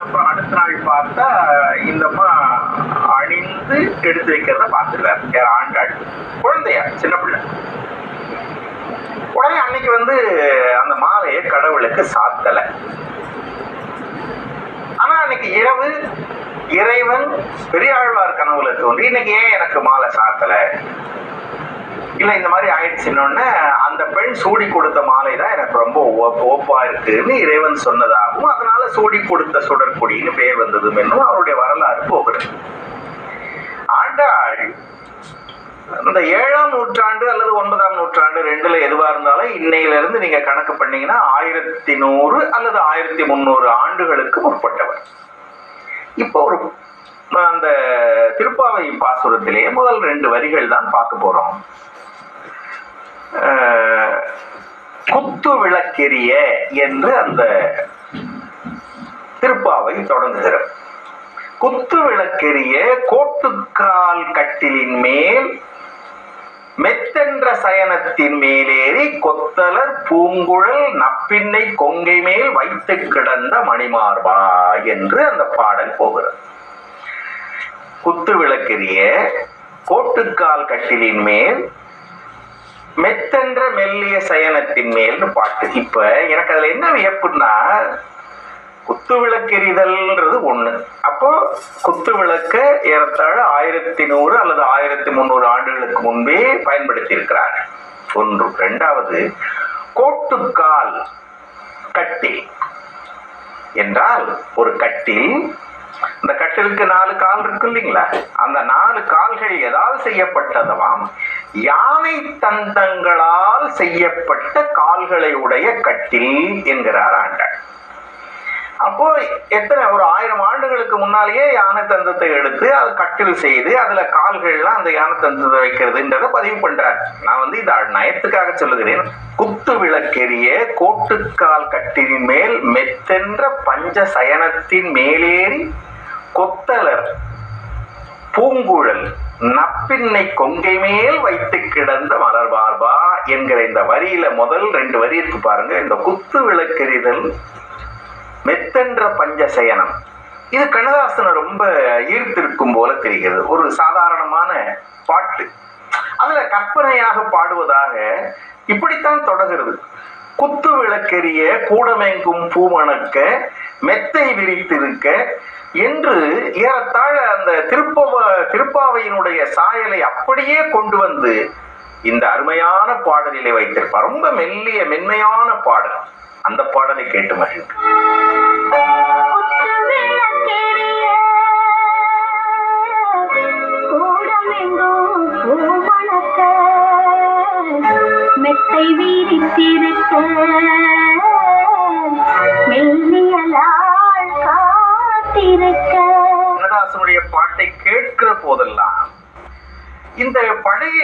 அடுத்த நாள் பார்த்தா இந்தம்மா அணிந்து எடுத்து வைக்கிறத பார்த்துருக்காரு. யார்? ஆண்டாள் குழந்தையா? சின்ன பிள்ளை. உடனே அன்னைக்கு வந்து அந்த மாலையை கடவுளுக்கு சாத்தலை. ஆனா அன்னைக்கு இரவு இறைவன் பெரியாழ்வார் கனவுல தோன்றி இன்னைக்கு ஏன் எனக்கு மாலை சாத்தல? இல்ல இந்த மாதிரி ஆயிடுச்சுன்னு அந்த பெண் சூடி கொடுத்த மாலை தான் எனக்கு ரொம்ப ஓ- ஓப்பா இருக்குன்னு இறைவன் சொன்னதாகவும் அதனால சூடி கொடுத்த சுடற்கொடின்னு பெயர் வந்ததும் என்னும் அவருடைய வரலாறு போகிறது. ஆண்டாள் இந்த ஏழாம் நூற்றாண்டு அல்லது ஒன்பதாம் நூற்றாண்டு ரெண்டுல எதுவா இருந்தாலும் இன்னையில இருந்து நீங்க கணக்கு பண்ணீங்கன்னா ஆயிரத்தி நூறு அல்லது ஆயிரத்தி முன்னூறு ஆண்டுகளுக்கு முற்பட்டவர். இப்போ ஒரு அந்த திருப்பாவை பாசுரத்திலே முதல் ரெண்டு வரிகள் தான் பார்க்க போறோம். குத்து விளக்கெரிய என்று அந்த திருப்பாவை தொடங்குகிறது. குத்து விளக்கெரிய கோட்டுக்கால் கட்டிலின் மேல் மெத்தென்ற சயனத்தின் மேலேறி கொத்தலர் பூங்குழல் நப்பின்னை கொங்கை மேல் வைத்து கிடந்த மணிமார்பா என்று அந்த பாடல் போகிறது. குத்து விளக்கெரிய கோட்டுக்கால் கட்டிலின் மேல் மெத்தென்ற மெல்லிய சயனத்தின் மேல்னு பாட்டு. இப்ப எனக்கு அதுல என்ன வியப்புன்னா குத்து விளக்கெறிதல்ன்றது ஒண்ணு. அப்போ குத்து விளக்க ஏறத்தாழ ஆயிரத்தி நூறு அல்லது ஆயிரத்தி முந்நூறு ஆண்டுகளுக்கு முன்பே பயன்படுத்தி இருக்கிறார் ஒன்று. இரண்டாவது கோட்டுக்கால் கட்டில் என்றால் ஒரு கட்டில் இந்த கட்டிலுக்கு நாலு கால் இருக்கு இல்லைங்களா? அந்த நாலு கால்கள் எதால் செய்யப்பட்டதவாம் யானை தந்தங்களால் செய்யப்பட்ட கால்களை உடைய கட்டில் என்கிறார் ஆண்டாள். அப்போ எத்தனை ஒரு ஆயிரம் ஆண்டுகளுக்கு முன்னாலேயே யானை தந்தத்தை எடுத்து அது கட்டில் செய்து அதுல கால்கள்லாம் அந்த யானை தந்தத்தை வைக்கிறதுன்றத பதிவு பண்றார். நான் வந்து இந்த நயத்துக்காக சொல்லுகிறேன். குத்து விளக்கெரிய கோட்டுக்கால் கட்டிலின் மேல் மெத்தென்ற பஞ்ச சயனத்தின் மேலேறி கொத்தலர் பூங்குழல் நப்பின்னை கொங்கை மேல் வைத்து கிடந்த மலர்பார்பா என்கிற இந்த வரியில முதல் ரெண்டு வரி இருக்கு பாருங்க. இந்த குத்து விளக்கெறிதல் மெத்தென்ற பஞ்சசயனம் இது கண்ணதாசனை ரொம்ப ஈர்த்திருக்கும் போல தெரிகிறது. ஒரு சாதாரணமான பாட்டு. அதுல கற்பனையாக பாடுவதாக இப்படித்தான் தொடங்குறது குத்து விளக்கெரிய கூடமெங்கும் பூமணக்க மெத்தை விரித்திருக்க என்று ஏறத்தாழ அந்த திருப்பவ திருப்பாவையினுடைய சாயலை அப்படியே கொண்டு வந்து இந்த அருமையான பாடலிலே வைத்திருப்பார். ரொம்ப மெல்லிய மென்மையான பாடல். அந்த பாடலை கேட்டு மகிழ்ந்து மெத்தை வீரித்திருக்க மெல்லியலாள் காத்திருக்க. கண்ணதாசனுடைய பாட்டை கேட்கிற போதெல்லாம் இந்த பழைய